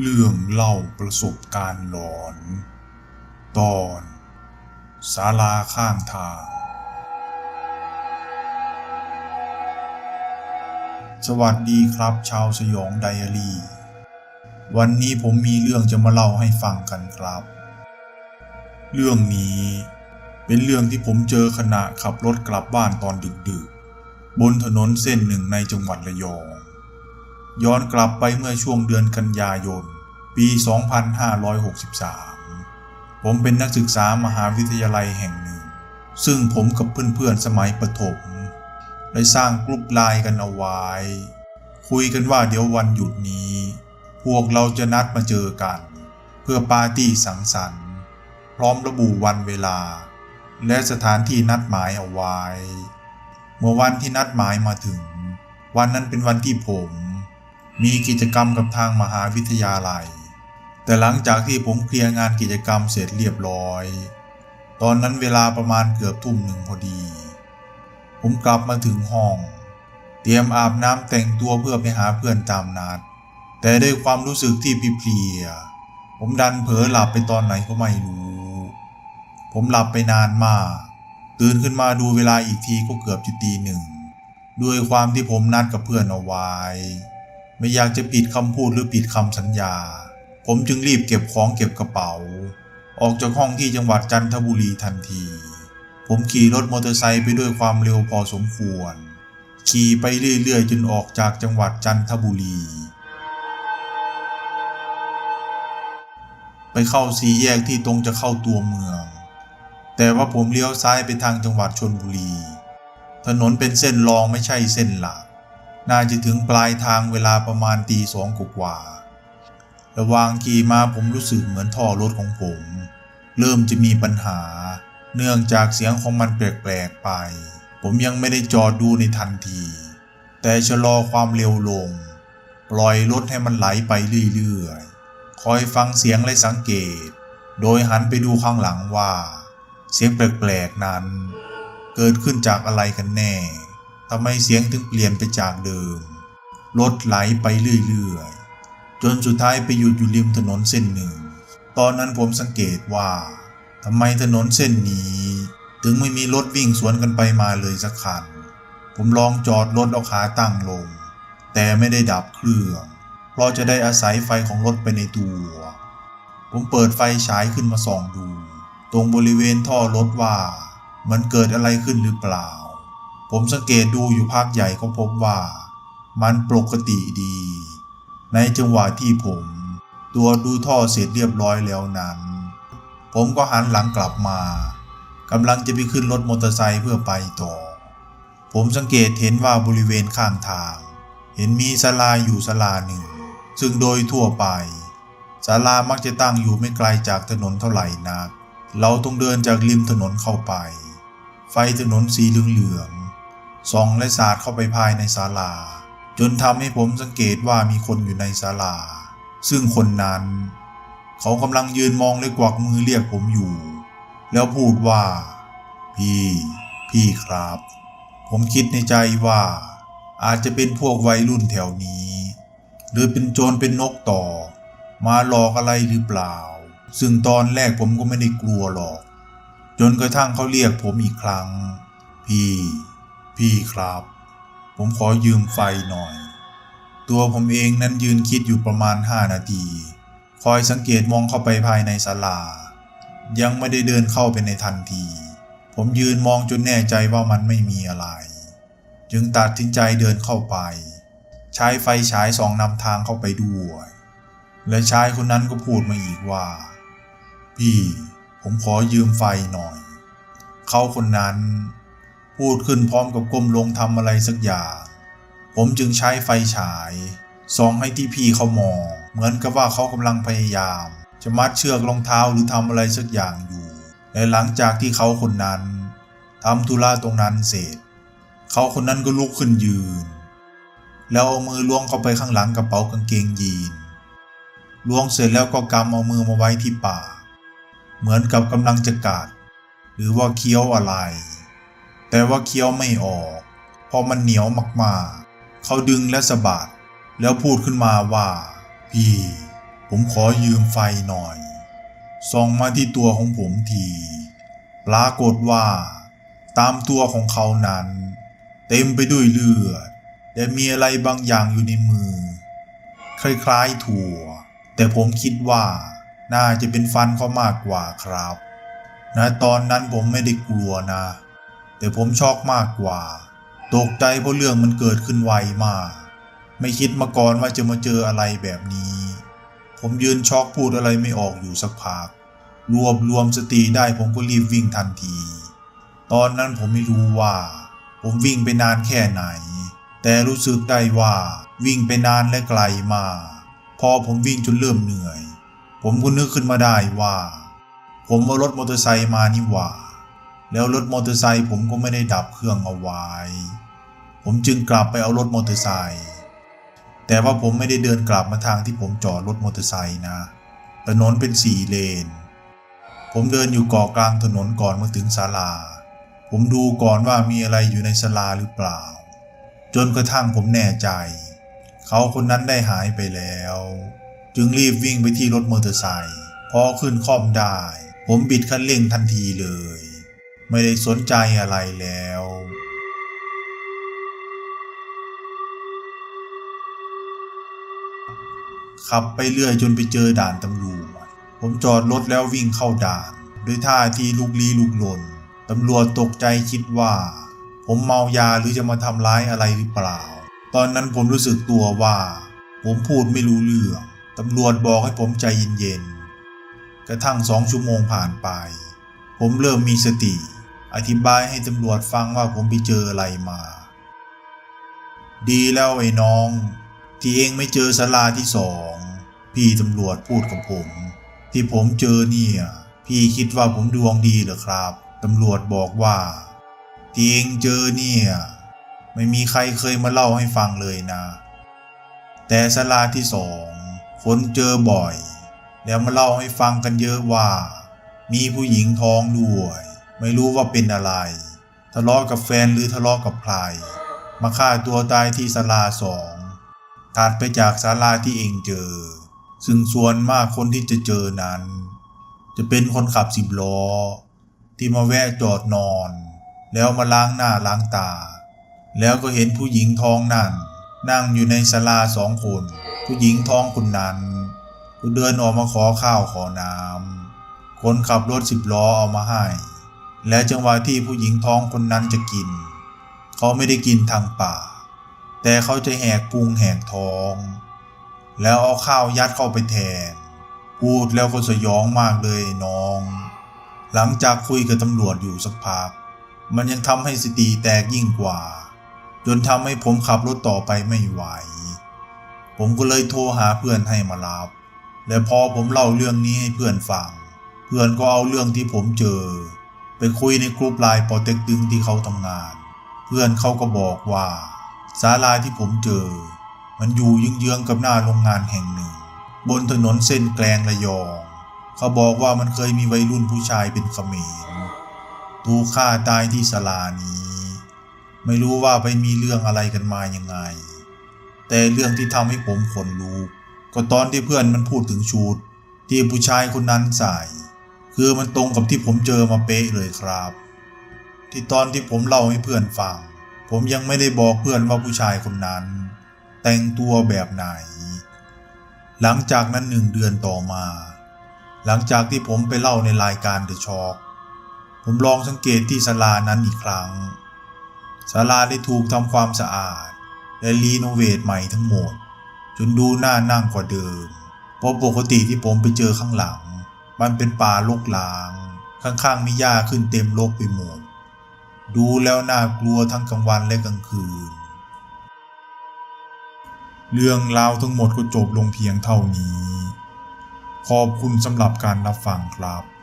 เรื่องเล่าประสบการณ์หลอน ตอนศาลาข้างทาง สวัสดีครับชาวสยองไดอารี่ วันนี้ผมมีเรื่องจะมาเล่าให้ฟังกันครับ เรื่องนี้เป็นเรื่องที่ผมเจอขณะขับรถกลับบ้านตอนดึกๆ บนถนนเส้นหนึ่งในจังหวัดระยอง ย้อนกลับไปเมื่อช่วงเดือนกันยายน ปี 2563 ผมเป็นนักศึกษามหาวิทยาลัยแห่งหนึ่ง ซึ่งผมกับเพื่อนๆสมัยประถมได้สร้างกลุ่มไลน์กันเอาไว้ คุยกันว่าเดี๋ยววันหยุดนี้ พวกเราจะนัดมาเจอกัน เพื่อปาร์ตี้สังสรรค์ พร้อมระบุวันเวลา และสถานที่นัดหมายเอาไว้ เมื่อวันที่นัดหมายมาถึง วันนั้นเป็นวันที่ผม มีกิจกรรมกับทางมหาวิทยาลัย แต่หลังจากที่ผมเคลียร์งานกิจกรรมเสร็จเรียบร้อย ตอนนั้นเวลาประมาณเกือบทุ่มหนึ่งพอดี ผมกลับมาถึงห้อง เตรียมอาบน้ำแต่งตัวเพื่อไปหาเพื่อนตามนัด แต่ด้วยความรู้สึกที่เพลีย ผมดันเผลอหลับไปตอนไหนก็ไม่รู้ ผมหลับไปนานมาก ตื่นขึ้นมาดูเวลาอีกทีก็เกือบจะตีหนึ่งด้วยความที่ผมนัดกับเพื่อนเอาไว้ ไม่อยากจะปิดคำพูดหรือปิดคำสัญญา ผมจึงรีบเก็บของเก็บกระเป๋า ออกจากห้องที่จังหวัดจันทบุรีทันที ผมขี่รถมอเตอร์ไซค์ไปด้วยความเร็วพอสมควร ขี่ไปเรื่อยๆจนออกจากจังหวัดจันทบุรี ไปเข้าสีแยกที่ตรงจะเข้าตัวเมือง แต่ว่าผมเลี้ยวซ้ายไปทางจังหวัดชนบุรี ถนนเป็นเส้นรองไม่ใช่เส้นหลัก น่าจะถึงปลายทางเวลาประมาณตีสองกว่าระหว่างขี่มาผมรู้สึกเหมือนท่อรถของผม เริ่มจะมีปัญหา เนื่องจากเสียงของมันแปลกๆไป ผมยังไม่ได้จอดดูในทันที แต่ชะลอความเร็วลง ปล่อยรถให้มันไหลไปเรื่อยๆ คอยฟังเสียงและสังเกต โดยหันไปดูข้างหลังว่า เสียงแปลกๆนั้น เกิดขึ้นจากอะไรกันแน่ำไมเสียงถึงเปลี่ยนไปจากเดิม รถไหลไปเรื่อยๆ จนสุดท้ายไปหยุดอยู่ริมถนนเส้นหนึ่ง ตอนนั้นผมสังเกตว่าทำไมถนนเส้นนี้ ถึงไม่มีรถวิ่งสวนกันไปมาเลยสักคัน ผมลองจอดรถเอาขาตั้งลง แต่ไม่ได้ดับเครื่องเพราะจะได้อาศัยไฟของรถไปในตัว ผมเปิดไฟฉายขึ้นมาส่องดู ตรงบริเวณท่อรถว่า มันเกิดอะไรขึ้นหรือเปล่า ผมสังเกตดูอยู่พักใหญ่ก็พบว่า มันปกติดี ในจังหวะที่ผมตัวดูท่อเสร็จเรียบร้อยแล้วนั้น ผมก็หันหลังกลับมากำลังจะไปขึ้นรถมอเตอร์ไซค์เพื่อไปต่อ ผมสังเกตเห็นว่าบริเวณข้างทาง เห็นมีศาลาอยู่ศาลาหนึ่ง ซึ่งโดยทั่วไปศาลามักจะตั้งอยู่ไม่ไกลจากถนนเท่าไหร่นัก เราต้องเดินจากริมถนนเข้าไป ไฟถนนสีเหลืองๆ ส่องและสาดเข้าไปภายในศาลา จนทำให้ผมสังเกตว่ามีคนอยู่ในศาลา ซึ่งคนนั้น เขากำลังยืนมองและกวักมือเรียกผมอยู่ แล้วพูดว่า พี่ พี่ครับ ผมคิดในใจว่า อาจจะเป็นพวกวัยรุ่นแถวนี้ หรือเป็นโจรเป็นนกต่อ มาหลอกอะไรหรือเปล่า ซึ่งตอนแรกผมก็ไม่ได้กลัวหรอก จนกระทั่งเขาเรียกผมอีกครั้ง พี่ พี่ครับ ผมขอยืมไฟหน่อย ตัวผมเองนั้นยืนคิดอยู่ประมาณห้านาที คอยสังเกตมองเข้าไปภายในศาลา ยังไม่ได้เดินเข้าไปในทันที ผมยืนมองจนแน่ใจว่ามันไม่มีอะไร จึงตัดสินใจเดินเข้าไป ใช้ไฟฉายส่องนำทางเข้าไปด้วย และชายคนนั้นก็พูดมาอีกว่า พี่ ผมขอยืมไฟหน่อย เขาคนนั้น พูดขึ้นพร้อมกับก้มลงทำอะไรสักอย่าง ผมจึงใช้ไฟฉายส่องให้ที่พี่เขามอง เหมือนกับว่าเขากำลังพยายาม จะมัดเชือกรองเท้าหรือทำอะไรสักอย่างอยู่และหลังจากที่เขาคนนั้นทำธุระตรงนั้นเสร็จ เขาคนนั้นก็ลุกขึ้นยืน แล้วเอามือล้วงเข้าไปข้างหลังกระเป๋ากางเกงยีนล้วงเสร็จแล้วก็กำเอามือมาไว้ที่ปากเหมือนกับกำลังจะกัด หรือว่าเคี้ยวอะไร แต่ว่าเคี้ยวไม่ออก เพราะมันเหนียวมากๆ เขาดึงและสะบัด แล้วพูดขึ้นมาว่า พี่ ผมขอยืมไฟหน่อยส่องมาที่ตัวของผมที ปรากฏว่า ตามตัวของเขานั้น เต็มไปด้วยเลือดแต่มีอะไรบางอย่างอยู่ในมือ คล้ายๆถั่ว แต่ผมคิดว่า น่าจะเป็นฟันเขามากกว่าครับ นะตอนนั้นผมไม่ได้กลัวนะ แต่ผมช็อกมากกว่า ตกใจเพราะเรื่องมันเกิดขึ้นไวมาก ไม่คิดมาก่อนว่าจะมาเจออะไรแบบนี้ ผมยืนช็อกพูดอะไรไม่ออกอยู่สักพัก รวบรวมสติได้ผมก็รีบวิ่งทันที ตอนนั้นผมไม่รู้ว่า ผมวิ่งไปนานแค่ไหน แต่รู้สึกได้ว่าวิ่งไปนานและไกลมาก พอผมวิ่งจนเริ่มเหนื่อย ผมก็นึกขึ้นมาได้ว่า ผมเอารถมอเตอร์ไซค์มานี่หว่า แล้วรถมอเตอร์ไซค์ผมก็ไม่ได้ดับเครื่องเอาไว้ ผมจึงกลับไปเอารถมอเตอร์ไซค์แต่ว่าผมไม่ได้เดินกลับมาทางที่ผมจอดรถมอเตอร์ไซค์นะถนนเป็นสี่เลน ผมเดินอยู่เกาะกลางถนนก่อนมาถึงศาลา ผมดูก่อนว่ามีอะไรอยู่ในศาลาหรือเปล่า จนกระทั่งผมแน่ใจ เขาคนนั้นได้หายไปแล้ว จึงรีบวิ่งไปที่รถมอเตอร์ไซค์พอขึ้นคล่อมได้ ผมบิดคันเร่งทันทีเลย ไม่ได้สนใจอะไรแล้ว ขับไปเรื่อยจนไปเจอด่านตำรวจ ผมจอดรถแล้ววิ่งเข้าด่าน ด้วยท่าทีลุกลี้ลุกลนตำรวจตกใจคิดว่า ผมเมายาหรือจะมาทำร้ายอะไรหรือเปล่า ตอนนั้นผมรู้สึกตัวว่า ผมพูดไม่รู้เรื่องตำรวจบอกให้ผมใจเย็นๆ กระทั่งสองชั่วโมงผ่านไป ผมเริ่มมีสติ อธิบายให้ตำรวจฟังว่าผมไปเจออะไรมา ดีแล้วไอ้น้อง ที่เองไม่เจอสลาที่สอง พี่ตำรวจพูดกับผม ที่ผมเจอเนี่ย พี่คิดว่าผมดวงดีเหรอครับตำรวจบอกว่าที่เองเจอเนี่ย ไม่มีใครเคยมาเล่าให้ฟังเลยนะ แต่สลาที่สองคนเจอบ่อย แล้วมาเล่าให้ฟังกันเยอะว่า มีผู้หญิงท้องด้วย ไม่รู้ว่าเป็นอะไร ทะเลาะกับแฟนหรือทะเลาะกับใคร มาฆ่าตัวตายที่ศาลาสองถัดไปจากศาลาที่เองเจอ ซึ่งส่วนมากคนที่จะเจอนั้น จะเป็นคนขับสิบล้อ ที่มาแวะจอดนอน แล้วมาล้างหน้าล้างตา แล้วก็เห็นผู้หญิงท้องนั่น นั่งอยู่ในศาลาสองคน ผู้หญิงท้องคนนั้นก็เดินออกมาขอข้าวขอน้ำคนขับรถสิบล้อเอามาให้ และจังหวะที่ผู้หญิงท้องคนนั้นจะกิน เขาไม่ได้กินทางปากแต่เขาจะแหกพุงแหกท้อง แล้วเอาข้าวยัดเข้าไปแทน พูดแล้วก็สยองมากเลยน้อง หลังจากคุยกับตำรวจอยู่สักพัก มันยังทำให้สติแตกยิ่งกว่า จนทำให้ผมขับรถต่อไปไม่ไหว ผมก็เลยโทรหาเพื่อนให้มารับ และพอผมเล่าเรื่องนี้ให้เพื่อนฟัง เพื่อนก็เอาเรื่องที่ผมเจอ ไปคุยในกลุ่มไลน์ปอเต็กตึงที่เขาทำงาน เพื่อนเขาก็บอกว่าศาลาที่ผมเจอ มันอยู่เยื้องๆกับหน้าโรงงานแห่งหนึ่ง บนถนนเส้นแกลงระยอง เขาบอกว่ามันเคยมีวัยรุ่นผู้ชายเป็นเขมรถูกฆ่าตายที่ศาลานี้ ไม่รู้ว่าไปมีเรื่องอะไรกันมายังไง แต่เรื่องที่ทำให้ผมขนลุกก็ตอนที่เพื่อนมันพูดถึงชุดที่ผู้ชายคนนั้นใส่ คือมันตรงกับที่ผมเจอมาเป๊ะเลยครับ ที่ตอนที่ผมเล่าให้เพื่อนฟัง ผมยังไม่ได้บอกเพื่อนว่าผู้ชายคนนั้น แต่งตัวแบบไหน หลังจากนั้นหนึ่งเดือนต่อมา หลังจากที่ผมไปเล่าในรายการ The Shock ผมลองสังเกตที่ศาลานั้นอีกครั้งศาลาได้ถูกทำความสะอาด และรีโนเวทใหม่ทั้งหมด จนดูน่านั่งกว่าเดิมเพราะปกติที่ผมไปเจอข้างหลัง มันเป็นป่ารกหลาง ข้างๆมีหญ้าขึ้นเต็มรกไปหมด ดูแล้วน่ากลัวทั้งกลางวันและกลางคืน เรื่องราวทั้งหมดก็จบลงเพียงเท่านี้ ขอบคุณสำหรับการรับฟังครับ